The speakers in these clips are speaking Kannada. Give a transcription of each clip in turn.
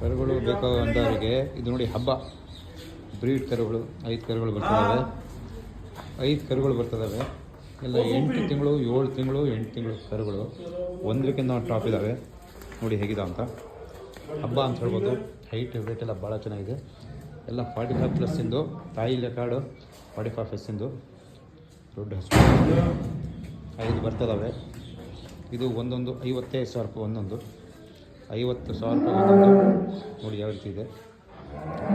ಕರುಗಳು ಬೇಕು ಅಂದವರಿಗೆ ಇದು ನೋಡಿ ಹಬ್ಬ. ಬ್ರೀಡ್ ಕರುಗಳು, ಐದು ಕರುಗಳು ಬರ್ತಿದ್ದಾವೆ ಐದು ಕರುಗಳು ಬರ್ತಿದ್ದಾವೆ ಎಲ್ಲ ಎಂಟು ತಿಂಗಳು, ಏಳು ತಿಂಗಳು, ಎಂಟು ತಿಂಗಳು ಕರುಗಳು ಒಂದಕ್ಕಿಂತ ಒಂದು ಟಾಪ್ ಇದ್ದಾವೆ ನೋಡಿ ಹೇಗಿದೆ ಅಂತ. ಹಬ್ಬ ಅಂತ ಹೇಳ್ಬೋದು. ಹೈಟ್ ವೇಟ್ ಎಲ್ಲ ಭಾಳ ಚೆನ್ನಾಗಿದೆ. ಎಲ್ಲ ಫಾರ್ಟಿ ಫೈವ್ ಪ್ಲಸ್ಸಿಂದು ತಾಯಿ ಲೆಕಾರ್ಡು ಫಾರ್ಟಿ ಫೈವ್ ಪ್ಲಸ್ಸಿಂದು ದೊಡ್ಡ ಐದು ಬರ್ತದವೆ. ಇದು ಒಂದೊಂದು, ಐವತ್ತೈದು ಸಾವಿರ ರೂಪಾಯಿ ಒಂದೊಂದು. ಐವತ್ತು ಸಾವಿರ ರೂಪಾಯಿ ನೋಡಿ ಯಾವ ರೀತಿ ಇದೆ.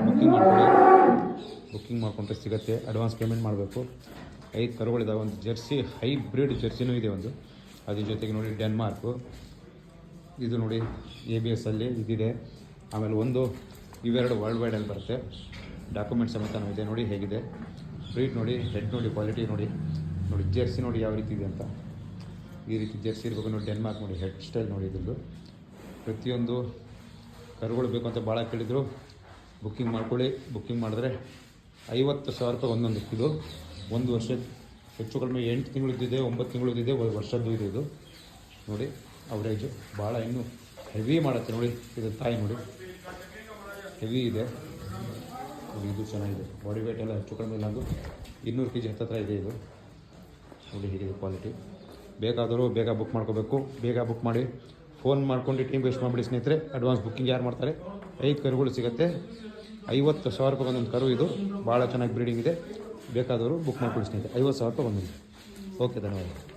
ಬುಕ್ಕಿಂಗ್ ಮಾಡ್ಕೊಳ್ಳಿ ಬುಕ್ಕಿಂಗ್ ಮಾಡ್ಕೊಂಡ್ರೆ ಸಿಗುತ್ತೆ. ಅಡ್ವಾನ್ಸ್ ಪೇಮೆಂಟ್ ಮಾಡಬೇಕು. ಐದು ಕರುಗಳಿದಾವೆ. ಒಂದು ಜರ್ಸಿ, ಹೈಬ್ರಿಡ್ ಜರ್ಸಿನೂ ಇದೆ ಒಂದು. ಅದ್ರ ಜೊತೆಗೆ ನೋಡಿ ಡೆನ್ಮಾರ್ಕು ಇದು ನೋಡಿ ಎ ಬಿ ಎಸ್ಸಲ್ಲಿ ಇದಿದೆ. ಆಮೇಲೆ ಒಂದು, ಇವೆರಡು ವರ್ಲ್ಡ್ ವೈಡಲ್ಲಿ ಬರುತ್ತೆ. ಡಾಕ್ಯುಮೆಂಟ್ ಸಮೇತ ಇದೆ ನೋಡಿ ಹೇಗಿದೆ. ಬ್ರೀಡ್ ನೋಡಿ ಹೆಡ್ ನೋಡಿ ಕ್ವಾಲಿಟಿ ನೋಡಿ. ನೋಡಿ ಜರ್ಸಿ ನೋಡಿ ಯಾವ ರೀತಿ ಇದೆ ಅಂತ. ಈ ರೀತಿ ಜರ್ಸಿ ಇರಬೇಕು ನೋಡಿ ಡೆನ್ಮಾರ್ಕ್ ನೋಡಿ ಹೆಡ್ ಸ್ಟೈಲ್ ನೋಡಿ ಇದ್ರದ್ದು. ಪ್ರತಿಯೊಂದು ಕರುಗಳು ಬೇಕು ಅಂತ ಭಾಳ ಕೇಳಿದರು. ಬುಕ್ಕಿಂಗ್ ಮಾಡ್ಕೊಳ್ಳಿ ಬುಕ್ಕಿಂಗ್ ಮಾಡಿದ್ರೆ ಐವತ್ತು ಸಾವಿರ ರೂಪಾಯಿ ಒಂದೊಂದು ಇದು. ಒಂದು ವರ್ಷ ಹೆಚ್ಚು ಕಡಿಮೆ ಎಂಟು ತಿಂಗಳದ್ದಿದೆ ಒಂಬತ್ತು ತಿಂಗಳದ್ದಿದೆ ವರ್ಷದ್ದು ಇದೆ, ಇದು. ನೋಡಿ ಅವರೇಜು ಭಾಳ ಇನ್ನೂ ಹೆವಿ ಮಾಡುತ್ತೆ ನೋಡಿ, ಇದು ತಾಯಿ ನೋಡಿ. ಹೆವಿ ಇದೆ. ಇದು ಚೆನ್ನಾಗಿದೆ. ಬಾಡಿ ವೇಟ್ ಎಲ್ಲ ಹೆಚ್ಚು ಕಡಿಮೆ ಇಲ್ಲ ಅಂದು ಇನ್ನೂರು ಕೆ ಜಿ ಹತ್ತತ್ರ ಇದೆ ಇದು. ನೋಡಿ, ಹೇಗಿದೆ ಕ್ವಾಲಿಟಿ ಬೇಕಾದರೂ ಬೇಗ ಬುಕ್ ಮಾಡ್ಕೋಬೇಕು. ಬೇಗ ಬುಕ್ ಮಾಡಿ ಫೋನ್ ಮಾಡ್ಕೊಂಡು ಟೀಮ್ ವೇಸ್ಟ್ ಮಾಡಿಬಿಡಿ ಸ್ನೇಹಿತರೆ. ಅಡ್ವಾನ್ಸ್ ಬುಕ್ಕಿಂಗ್ ಯಾರು ಮಾಡ್ತಾರೆ? ಐದು ಕರುಗಳು ಸಿಗುತ್ತೆ. ಐವತ್ತು ಸಾವಿರ ರೂಪಾಯಿ ಒಂದೊಂದು ಕರು ಇದು. ಭಾಳ ಚೆನ್ನಾಗಿ ಬ್ರೀಡಿಂಗ್ ಇದೆ. ಬೇಕಾದವರು ಬುಕ್ ಮಾಡ್ಕೊಳ್ಳಿ ಸ್ನೇಹಿತರೆ. ಐವತ್ತು ಸಾವಿರ ರೂಪಾಯಿ ಬಂದಿದೆ. ಓಕೆ ಧನ್ಯವಾದ